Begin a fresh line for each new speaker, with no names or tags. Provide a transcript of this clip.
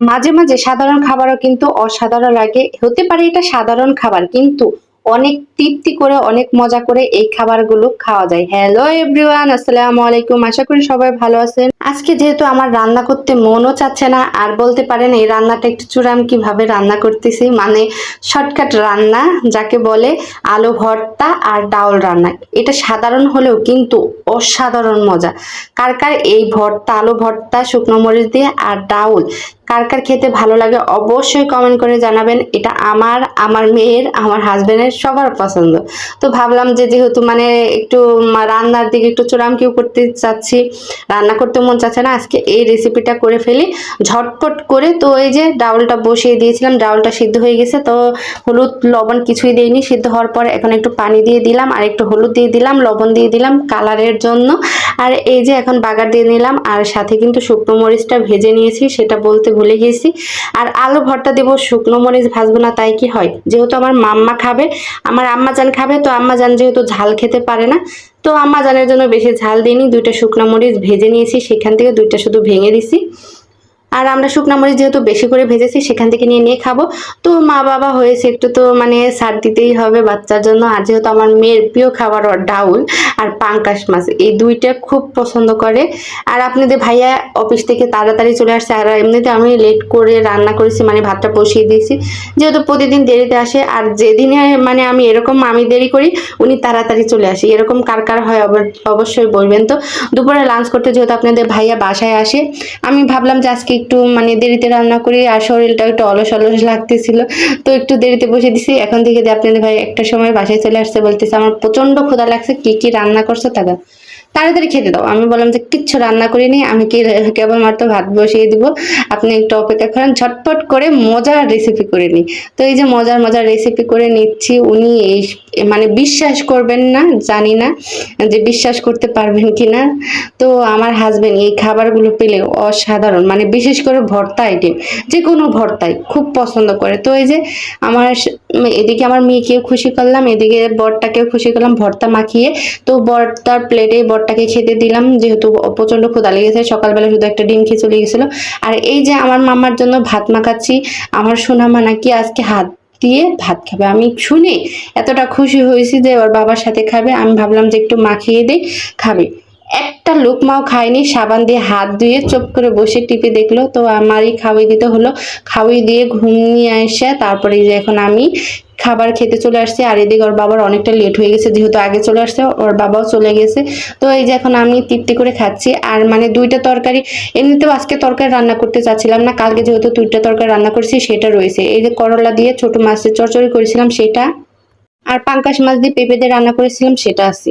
মাঝে মাঝে সাধারণ খাবারও কিন্তু অসাধারণ লাগে। হতে পারে এটা সাধারণ খাবার, কিন্তু অনেক তৃপ্তি করে, অনেক মজা করে এই খাবারগুলো খাওয়া যায়। হ্যালো এভরিওয়ান আসসালামু আলাইকুম। আশা করি সবাই ভালো আছেন। আজকে যেহেতু আমার রান্না করতে মনও চাচ্ছে না, আর বলতে পারেন এই রান্নাটা একটু চূড়াম কীভাবে রান্না করতেছি মানে শর্টকাট রান্না, যাকে বলে আলু ভর্তা আর ডাউল রান্না। এটা সাধারণ হলেও কিন্তু অসাধারণ মজা। কার কার এই ভর্তা, আলু ভর্তা, শুকনো মরিচ দিয়ে আর ডাউল কার কার খেতে ভালো লাগে অবশ্যই কমেন্ট করে জানাবেন। এটা আমার আমার মেয়ের, আমার হাজবেন্ডের সবার পছন্দ। তো ভাবলাম যে যেহেতু মানে একটু রান্নার দিকে একটু চোরামকিও করতে চাচ্ছি, রান্না করতে মন চাচ্ছে না, আজকে এই রেসিপিটা করে ফেলি। ঝটপট করে তো এই যে ডাউলটা বসিয়ে দিয়েছিলাম, ডাউলটা সিদ্ধ হয়ে গেছে, তো হলুদ, লবণ কিছুই দেইনি। সিদ্ধ হওয়ার পর এখন একটু পানি দিয়ে দিলাম, আর একটু হলুদ দিয়ে দিলাম, লবণ দিয়ে দিলাম কালারের জন্য। আর এই যে এখন বাগার দিয়ে নিলাম, আর সাথে কিন্তু শুকনো মরিচটা ভেজে নিয়েছি, সেটা বলতে ভুলে গেছি আর আলু ভর্তা দেবো, শুকনো মরিচ ভাজবো না, তাই কি হয়? যেহেতু আমার মাম্মা খাবে, আমার আম্মা জান খাবে, তো আম্মা জান যেহেতু ঝাল খেতে পারে না, তো আম্মা জানের জন্য বেশি ঝাল দিইনি, দুইটা শুকনো মরিচ ভেজে নিয়েছি, সেখান থেকে দুইটা শুধু ভেঙে দিছি। আর আমরা শুকনো মরিচ যেহেতু বেশি করে ভেজেছি, সেখান থেকে নিয়ে নিয়ে খাব। তো মা বাবা হয়েছে একটু তো মানে সার দিতেই হবে বাচ্চার জন্য। আর যেহেতু আমার মেয়ের প্রিয় খাবার ডাউল আর পাঙ্কাশ মাছ, এই দুইটা খুব পছন্দ করে। আর আপনাদের ভাইয়া অফিস থেকে তাড়াতাড়ি চলে আসছে, আর এমনিতে আমি লেট করে রান্না করেছি মানে ভাতটা বসিয়ে দিয়েছি। যেহেতু প্রতিদিন দেরিতে আসে, আর যেদিনে মানে আমি এরকম আমি দেরি করি, উনি তাড়াতাড়ি চলে আসে। এরকম কার কার হয় অব- অবশ্যই বলবেন তো। দুপুরে লাঞ্চ করতে যেহেতু আপনাদের ভাইয়া বাসায় আসে, আমি ভাবলাম যে আজকে একটু মানে দেরিতে রান্না করি আর শরীরটা একটু অলস অলস লাগতেছিল, তো একটু দেরিতে বসে দিছি। এখন থেকে যে আপনাদের ভাই একটা সময় বাসায় চলে আসছে বলতেছে, আমার প্রচণ্ড ক্ষুধা লাগছে, কি কি রান্না করছে দাদা তাড়াতাড়ি খেতে দাও। আমি বললাম যে, কিচ্ছু রান্না করিনি, আমি কি কেবলমাত্র ভাত বসিয়ে দিব? আপনি একটু অপেক্ষা করেন, ঝটপট করে মজার রেসিপি করে নিই। তো এই যে মজার মজার রেসিপি করে নিচ্ছি, উনি এই মানে বিশ্বাস করবেন না, জানি না যে বিশ্বাস করতে পারবেন কি না তো আমার হাজবেন্ড এই খাবারগুলো পেলে অসাধারণ মানে বিশেষ করে ভর্তা আইটেম যে কোনো ভর্তাই খুব পছন্দ করে। তো এই যে আমার এদিকে আমার মেয়েকেও খুশি করলাম, এদিকে বরটাকেও খুশি করলাম, ভর্তা মাখিয়ে। তো বরটার প্লেটে বরটাকে খেতে দিলাম, যেহেতু প্রচণ্ড ক্ষুধা লেগেছে, সকালবেলা শুধু একটা ডিম খেয়ে চলে গেছিল। আর এই যে আমার মামার জন্য ভাত মাখাচ্ছি, আমার সোনামা নাকি আজকে হাত দিয়ে ভাত খাবে। আমি শুনে এতটা খুশি হয়েছি যে ওর বাবার সাথে খাবে। আমি ভাবলাম যে একটু মাখিয়ে দিই, খাবে। একটা লুকমাও খায়নি, সাবান দিয়ে হাত ধুয়ে চুপ করে বসে টিপে দেখল। তো আমারই খাওয়াই দিতে হলো। খাওয়িয়ে দিয়ে ঘুমিয়ে এসে তারপরে যে এখন আমি খাবার খেতে চলে আসছে, আর এদিকে ওর বাবার অনেকটা লেট হয়ে গেছে, যেহেতু আগে চলে আসছে, ওর বাবাও চলে গেছে। তো এই যে এখন আমি তৃপ্তি করে খাচ্ছি, আর মানে দুইটা তরকারি, এমনিতেও আজকে তরকারি রান্না করতে চাচ্ছিলাম না, কালকে যেহেতু দুইটা তরকারি রান্না করছি, সেটা রয়েছে। এই যে করলা দিয়ে ছোট মাছের চরচড়ি করেছিলাম, সেটা, আর পাঙ্কাশ মাছ দিয়ে পেঁপে দিয়ে রান্না করেছিলাম, সেটা আছে।